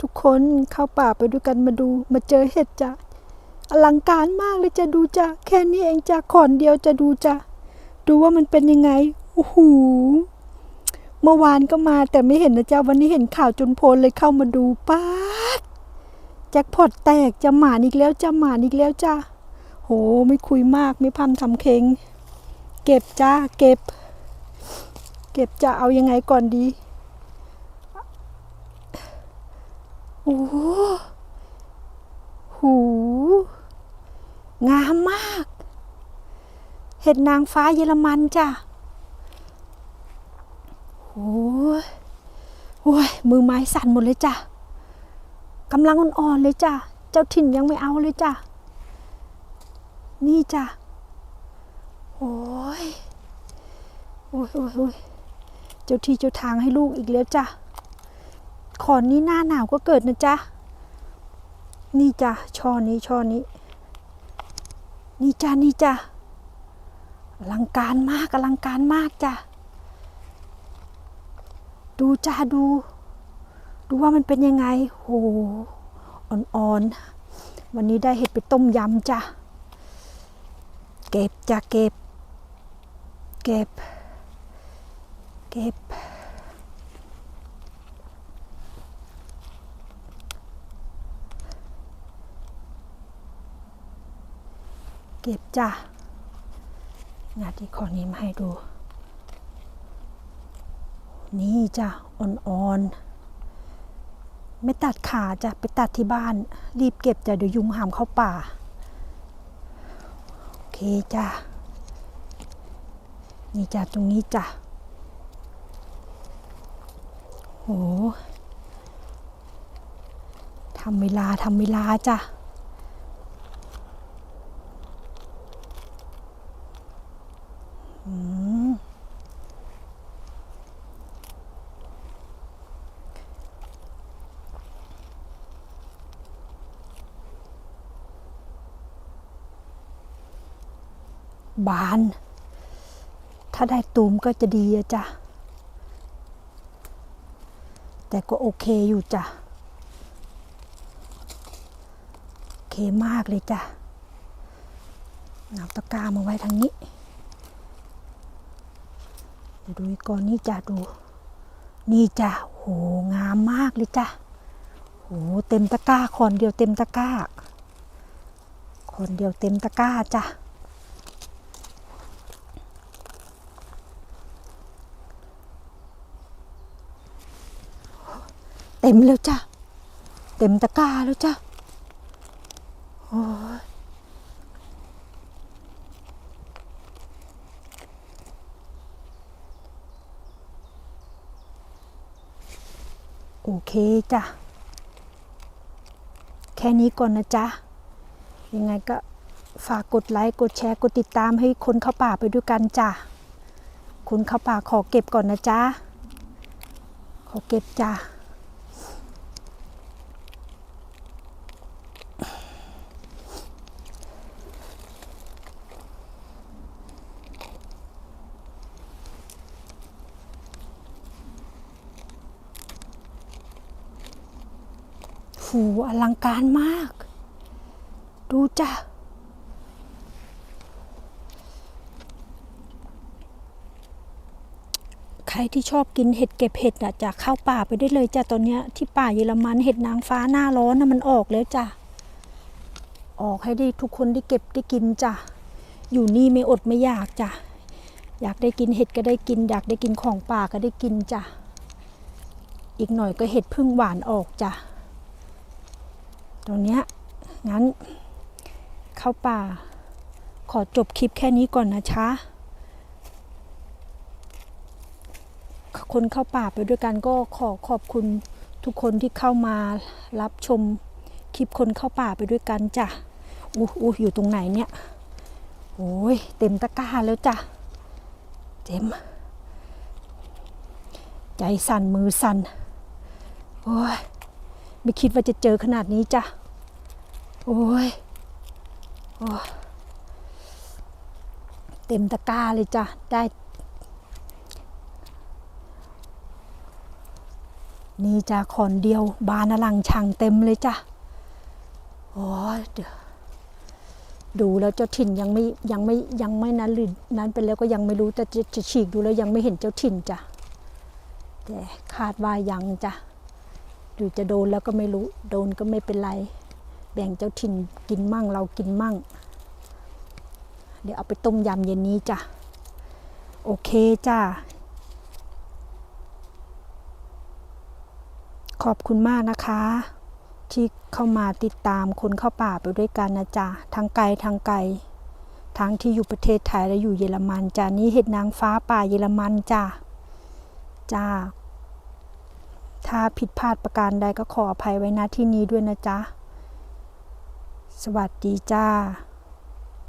ทุกคนเข้าป่าไปด้วยกันมาดูมาเจอเห็ดจ้ะอลังการมากเลยจะดูจ้ะแค่นี้เองจ้ะขอนเดียวจะดูจ้ะดูว่ามันเป็นยังไงโอ้โหเมื่อวานก็มาแต่ไม่เห็นนะจ๊ะวันนี้เห็นข่าวจนโพลเลยเข้ามาดูป้าดแจ็คพอตแตกจะหมานอีกแล้วจะหมานอีกแล้วจ้ะโหไม่คุยมากไม่พันทำเค็งเก็บจ้าเก็บ เก็บจะเอายังไงก่อนดี โอ้โหหู งามมาก เห็ดนางฟ้าเยอรมันจ้ะโอ้ยโอ้ย มือไม้สั่นหมดเลยจ้ะกำลังอ่อนๆเลยจ้ะ เจ้าถิ่นยังไม่เอาเลยจ้ะ นี่จ้ะ โอ้ย โอ้ยโอ้ยโอ้ยเจ้าที่เจ้าทางให้ลูกอีกแล้วจ้ะ ขอนนี้หน้าหนาวก็เกิดนะจ๊ะ นี่จ้ะช่อนี้ช่อนี้ นี่จ้ะนี่จ้ะอลังการมากอลังการมากจ้ะ ดูจ้าดู ดูว่ามันเป็นยังไง โห อ่อนๆ วันนี้ได้เห็ดไปต้มยำจ้ะ เก็บจ้ะเก็บ เก็บ เก็บ เก็บจ้ะงาที่ขอนี้มาให้ดู นี่จ้ะอ่อนๆ ไม่ตัดขาจ้ะไปตัดที่บ้าน รีบเก็บจ้ะเดี๋ยวยุงหามเข้าป่า โอเคจ้ะนี่จ้ะตรงนี้จ้ะโหทำเวลาทำเวลาจ้ะ อืม บาน ถ้าได้ตูมก็จะดีอะจ้ะ แต่ก็โอเคอยู่จ้ะ โอเคมากเลยจ้ะเอาตะกร้ามาไว้ทางนี้ เดี๋ยวดูอีกก่อนนี่จ้ะดู นี่จ้ะโหงามมากเลยจ้ะโหเต็มตะกร้าคนเดียวเต็มตะกร้าคนเดียวเต็มตะกร้าจ้ะ เต็มแล้วจ้ะ เต็มตะกร้าแล้วจ้ะ โอ้ยโอเคจ้ะ แค่นี้ก่อนนะจ๊ะ ยังไงก็ฝากกดไลค์กดแชร์กดติดตามให้คนเข้าป่าไปด้วยกันจ้ะ คนเข้าป่าขอเก็บก่อนนะจ๊ะ ขอเก็บจ้ะ หูอลังการมาก ดูจ้ะใครที่ชอบกินเห็ดเก็บเห็ดอะจะเข้าป่าไปได้เลยจ้ะตอนเนี้ยที่ป่าเยอรมันเห็ดนางฟ้าหน้าร้อนนะมันออกแล้วจ้ะออกให้ได้ทุกคนได้เก็บได้กินจ้ะอยู่นี่ไม่อดไม่อยากจ้ะอยากได้กินเห็ดก็ได้กิน อยากได้กินของป่าก็ได้กินจ้ะอีกหน่อยก็เห็ดพึ่งหวานออกจ้ะ ตอนเนี้ยงั้น เข้าป่า ขอจบคลิปแค่นี้ก่อนนะช้าคนเข้าป่าไปด้วยกันก็ขอขอบคุณทุกคนที่เข้ามารับชมคลิปคนเข้าป่าไปด้วยกันจ้ะอู้อู้อยู่ตรงไหนเนี่ยโอ้ยเต็มตะกร้าแล้วจ้ะเต็ม ใจสั่นมือสั่นโอ้ย ไม่คิดว่าจะเจอขนาดนี้จ้ะ โอ้ยโอ้เต็มตะกร้าเลยจ้ะ ได้ นี่จ้ะขอนเดียว บานอลังช่างเต็มเลยจ้ะ โอ้ยเดี๋ยวดูแล้วเจ้าถิ่นยังไม่ยังไม่ยังไม่นั้นหรือนั้นไปแล้วก็ยังไม่รู้แต่จะจะฉีกดูแล้วยังไม่เห็นเจ้าถิ่นจ้ะแต่คาดว่ายังจ้ะ หรือจะโดนแล้วก็ไม่รู้ โดนก็ไม่เป็นไร แบ่งเจ้าถิ่นกินมั่งเรากินมั่ง เดี๋ยวเอาไปต้มยำเย็นนี้จ้ะ โอเคจ้าขอบคุณมากนะคะ ที่เข้ามาติดตามคนเข้าป่าไปด้วยกันนะจ๊ะทางไกลทางไกลทั้งที่อยู่ประเทศไทยและอยู่เยอรมันจ้ะนี่เห็ดนางฟ้าป่าเยอรมันจ้ะจ้า ถ้าผิดพลาดประการใดก็ขออภัยไว้ณที่นี้ด้วยนะจ๊ะ สวัสดีจ้า